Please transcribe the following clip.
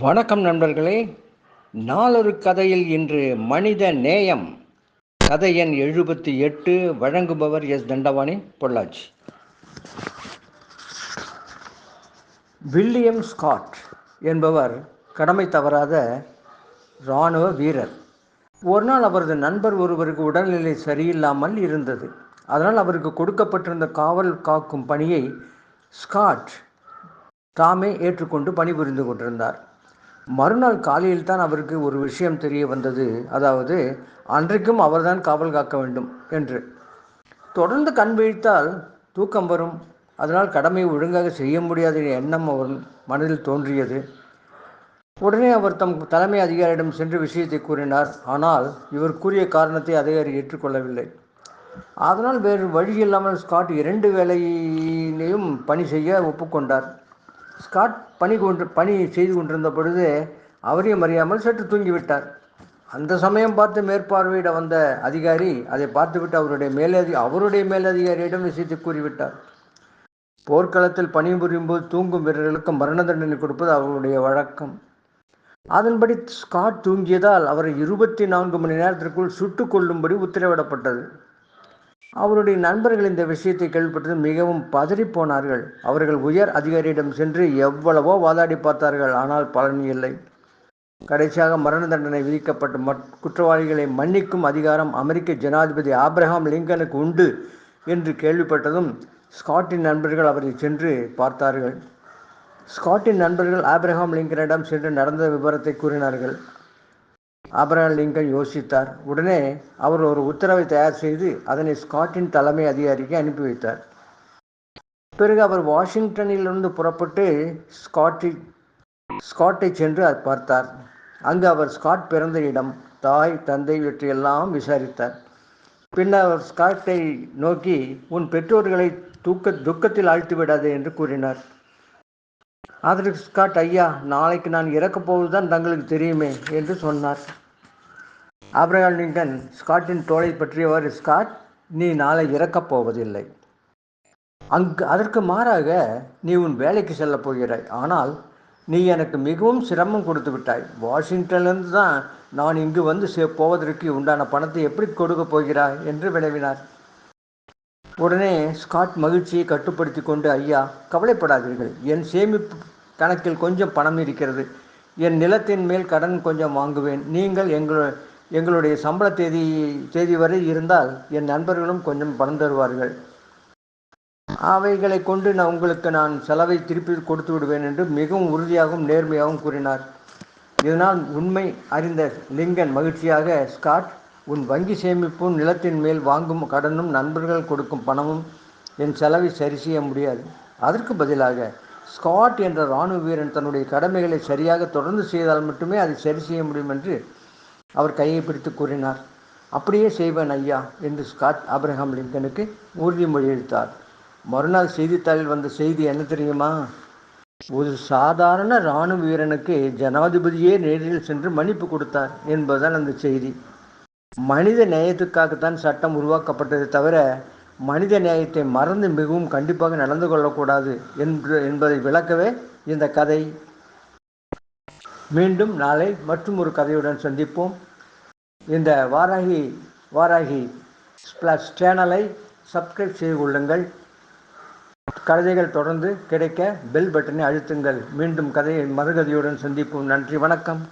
வணக்கம் நண்பர்களே. நாளொரு கதையில் இன்று மனித நேயம். கதை எண் எழுபத்தி எட்டு வழங்குபவர் S. Thandavani Pollachi. William Scott என்பவர் கடமை தவறாத இராணுவ வீரர். ஒரு நாள் அவரது நண்பர் ஒருவருக்கு உடல்நிலை சரியில்லாமல் இருந்தது. அதனால் அவருக்கு கொடுக்கப்பட்டிருந்த காவல் காக்கும் பணியை ஸ்காட் தாமே ஏற்றுக்கொண்டு பணிபுரிந்து கொண்டிருந்தார். மறுநாள் காலையில் தான் அவருக்கு ஒரு விஷயம் தெரிய வந்தது. அதாவது அன்றைக்கும் அவர்தான் காவல் காக்க வேண்டும் என்று. தொடர்ந்து கண் விழித்தால் தூக்கம் வரும். அதனால் கடமையை ஒழுங்காக செய்ய முடியாத எண்ணம் அவர் மனதில் தோன்றியது. உடனே அவர் தம் தலைமை அதிகாரியிடம் சென்று விஷயத்தை கூறினார். ஆனால் இவர் கூறிய காரணத்தை அதிகாரி ஏற்றுக்கொள்ளவில்லை. அதனால் வேறு வழி இல்லாமல் ஸ்காட் இரண்டு வேலையிலையும் பணி செய்ய ஒப்புக்கொண்டார். ஸ்காட் பணி கொண்டு பணி செய்து கொண்டிருந்த பொழுது அவரையும் அறியாமல் சற்று தூங்கிவிட்டார். அந்த சமயம் பார்த்து மேற்பார்வையிட வந்த அதிகாரி அதை பார்த்துவிட்டு அவருடைய மேலதி அவருடைய மேலதிகாரியிடம் விஷயத்தை கூறிவிட்டார். போர்க்களத்தில் பணிபுரியும் போது தூங்கும் வீரர்களுக்கு மரண தண்டனை கொடுப்பது அவருடைய வழக்கம். அதன்படி ஸ்காட் தூங்கியதால் அவரை இருபத்தி நான்கு மணி நேரத்திற்குள் சுட்டுக் கொள்ளும்படி உத்தரவிடப்பட்டது. அவருடைய நண்பர்கள் இந்த விஷயத்தை கேள்விப்பட்டது மிகவும் பதறிப்போனார்கள் அவர்கள் உயர் அதிகாரியிடம் சென்று எவ்வளவோ வாதாடி பார்த்தார்கள் ஆனால் பலன் இல்லை. கடைசியாக மரண தண்டனை விதிக்கப்பட்ட குற்றவாளிகளை மன்னிக்கும் அதிகாரம் அமெரிக்க ஜனாதிபதி ஆப்ரஹாம் லிங்கனுக்கு உண்டு என்று கேள்விப்பட்டதும் ஸ்காட்டின் நண்பர்கள் அவரை சென்று பார்த்தார்கள். ஸ்காட்டின் நண்பர்கள் ஆப்ரஹாம் லிங்கனிடம் சென்று நடந்த விவரத்தை கூறினார்கள். ஆப்ரஹாம் லிங்கன் யோசித்தார். உடனே அவர் ஒரு உத்தரவை தயார் செய்து அதனை ஸ்காட்டின் தலைமை அதிகாரிக்கு அனுப்பி வைத்தார். பிறகு அவர் வாஷிங்டனிலிருந்து புறப்பட்டு ஸ்காட்டி ஸ்காட்டை சென்று பார்த்தார். அங்கு அவர் ஸ்காட் பிறந்த இடம் தாய் தந்தை இவற்றையெல்லாம் விசாரித்தார். பின்னர் அவர் ஸ்காட்டை நோக்கி உன் பெற்றோர்களை தூக்க துக்கத்தில் ஆழ்த்தி விடாது என்று கூறினார். அதற்கு ஸ்காட் ஐயா நாளைக்கு நான் இறக்கப் போவதுதான் தங்களுக்கு தெரியுமே என்று சொன்னார். ஆப்ரஹாம் லிங்கன் ஸ்காட்டின் தோலை பற்றியவர் ஸ்காட் நீ நாளை இறக்கப் போவதில்லை. அங்கு அதற்கு மாறாக நீ உன் வேலைக்கு செல்லப் போகிறாய். ஆனால் நீ எனக்கு மிகவும் சிரமம் கொடுத்து விட்டாய். வாஷிங்டன்லேருந்து தான் நான் இங்கு வந்து சே போவதற்கு உண்டான பணத்தை எப்படி கொடுக்க போகிறாய்? என்று வினவினார். உடனே ஸ்காட் மகிழ்ச்சியை கட்டுப்படுத்தி கொண்டு ஐயா கவலைப்படாதீர்கள். என் சேமிப்பு கணக்கில் கொஞ்சம் பணம் இருக்கிறது. என் நிலத்தின் மேல் கடன் கொஞ்சம் வாங்குவேன். நீங்கள் எங்கள் எங்களுடைய சம்பள தேதி தேதி வரை இருந்தால் என் நண்பர்களும் கொஞ்சம் பணம் தருவார்கள். அவைகளை கொண்டு நான் உங்களுக்கு நான் செலவை திருப்பி கொடுத்து விடுவேன் என்று மிகவும் உறுதியாகவும் நேர்மையாகவும் கூறினார். இதனால் உண்மை அறிந்த லிங்கன் மகிழ்ச்சியாக ஸ்காட் உன் வங்கி சேமிப்பும் நிலத்தின் மேல் வாங்கும் கடனும் நண்பர்கள் கொடுக்கும் பணமும் என் செலவை சரி செய்ய முடியாது. அதற்கு பதிலாக ஸ்காட் என்ற இராணுவ வீரன் தன்னுடைய கடமைகளை சரியாக தொடர்ந்து செய்தால் மட்டுமே அதை சரி செய்ய முடியும் என்று அவர் கையை பிடித்து கூறினார் அப்படியே செய்வேன் ஐயா என்று ஸ்காட் ஆப்ரஹாம் லிங்கனுக்கு உறுதிமொழி அளித்தார். மறுநாள் செய்தித்தாளில் வந்த செய்தி என்ன தெரியுமா? ஒரு சாதாரண இராணுவ வீரனுக்கு ஜனாதிபதியே நேரில் சென்று மன்னிப்பு கொடுத்தார் என்பதுதான் அந்த செய்தி. மனித நேயத்துக்காகத்தான் சட்டம் உருவாக்கப்பட்டதை தவிர மனித நேயத்தை மறந்து மிகவும் கண்டிப்பாக நடந்து கொள்ளக்கூடாது என்று என்பதை விளக்கவே இந்த கதை. மீண்டும் நாளை மற்றும் ஒரு கதையுடன் சந்திப்போம். இந்த வாராகி வாராகி ப்ளஸ் சேனலை சப்ஸ்கிரைப் செய்து கொள்ளுங்கள். கதைகள் தொடர்ந்து கிடைக்க பெல் பட்டனை அழுத்துங்கள். மீண்டும் கதையை மறுகதையுடன் சந்திப்போம். நன்றி வணக்கம்.